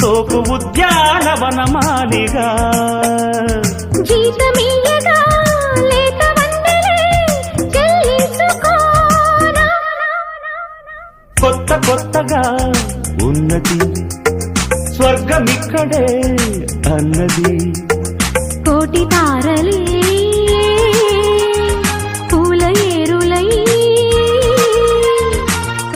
సోపు ఉద్యానవనమాలిగా. లేత చెల్లించుకోనా కొత్త కొత్తగా ఉన్నది స్వర్గమిక్కడే అన్నది. కోటి తారలే